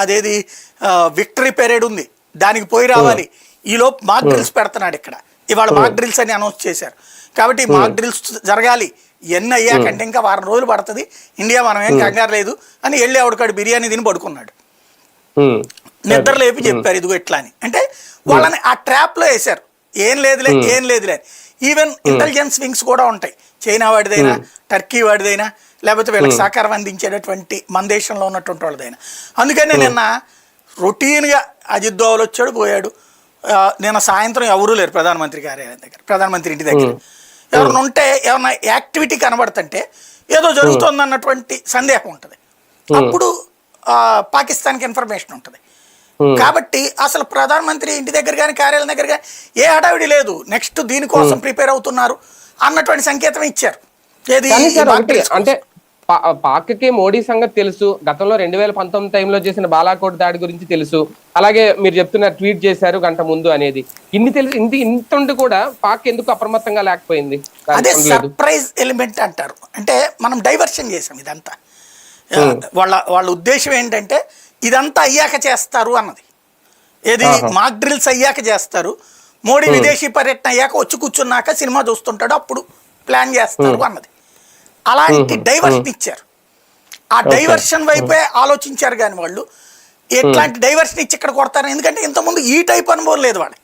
అదేది victory parade ఉంది. దానికి పోయి రావాలి. ఈలోపు మాక్ డ్రిల్స్ పెడుతున్నాడు ఇక్కడ. ఇవాళ మాక్ డ్రిల్స్ అని అనౌన్స్ చేశారు. కాబట్టి మాక్ డ్రిల్స్ జరగాలి. ఎన్ని అయ్యాకంటే ఇంకా వారం రోజులు పడుతుంది. ఇండియా మనం ఏం కంగారు లేదు అని వెళ్ళి ఆవిడకాడు బిర్యానీ తిని పడుకున్నాడు. నిద్ర లేపి చెప్పారు ఇదిగో ఇట్లా అని. అంటే వాళ్ళని ఆ ట్రాప్లో వేశారు. ఏం లేదులే ఏం లేదులే ఈవెన్ ఇంటెలిజెన్స్ వింగ్స్ కూడా ఉంటాయి. చైనా వాడిదైనా టర్కీ వాడిదైనా లేకపోతే వీళ్ళకి సహకారం అందించేటటువంటి మన దేశంలో ఉన్నటువంటి వాళ్ళదైనా. అందుకని నిన్న రొటీన్గా అజిత్ దోవల్ వచ్చాడు పోయాడు. నిన్న సాయంత్రం ఎవరూ లేరు ప్రధానమంత్రి కార్యాలయం దగ్గర ప్రధానమంత్రి ఇంటి దగ్గర. ఎవరైనా ఉంటే ఏమన్నా యాక్టివిటీ కనబడుతుంటే ఏదో జరుగుతుంది అన్నటువంటి సందేహం ఉంటుంది. అప్పుడు పాకిస్తాన్కి ఇన్ఫర్మేషన్ ఉంటుంది. కాబట్టి అసలు ప్రధానమంత్రి ఇంటి దగ్గర కానీ కార్యాలయం దగ్గర కానీ ఏ హడావిడి లేదు. నెక్స్ట్ దీనికోసం ప్రిపేర్ అవుతున్నారు అన్నటువంటి సంకేతం ఇచ్చారు. ఏది. అంటే పాక్కి మోడీ సంగతి తెలుసు. గతంలో రెండు వేల పంతొమ్మిది టైంలో చేసిన బాలాకోట్ దాడి గురించి తెలుసు. అలాగే మీరు చెప్తున్న ట్వీట్ చేశారు గంట ముందు అనేది. ఇన్ని తెలుసు ఇంత ఇంత కూడా పాక్ ఎందుకు అప్రమత్తంగా లేకపోయింది? అదే. సర్ప్రైజ్ ఎలిమెంట్ అంటారు. అంటే మనం డైవర్షన్ చేసాం ఇదంతా. వాళ్ళ వాళ్ళ ఉద్దేశం ఏంటంటే ఇదంతా అయ్యాక చేస్తారు అన్నది. ఏది మాక్ డ్రిల్స్ అయ్యాక చేస్తారు. మోడీ విదేశీ పర్యటన అయ్యాక వచ్చి కూర్చున్నాక సినిమా చూస్తుంటాడు అప్పుడు ప్లాన్ చేస్తారు అన్నది. అలాంటి డైవర్షన్ ఇచ్చారు. ఆ డైవర్షన్ వైపే ఆలోచించారు కానీ వాళ్ళు. ఎట్లాంటి డైవర్షన్ ఇచ్చి ఇక్కడ కొడతారు ఎందుకంటే ఇంతకుముందు ఈ టైప్ అనుభవం లేదు వాళ్ళకి.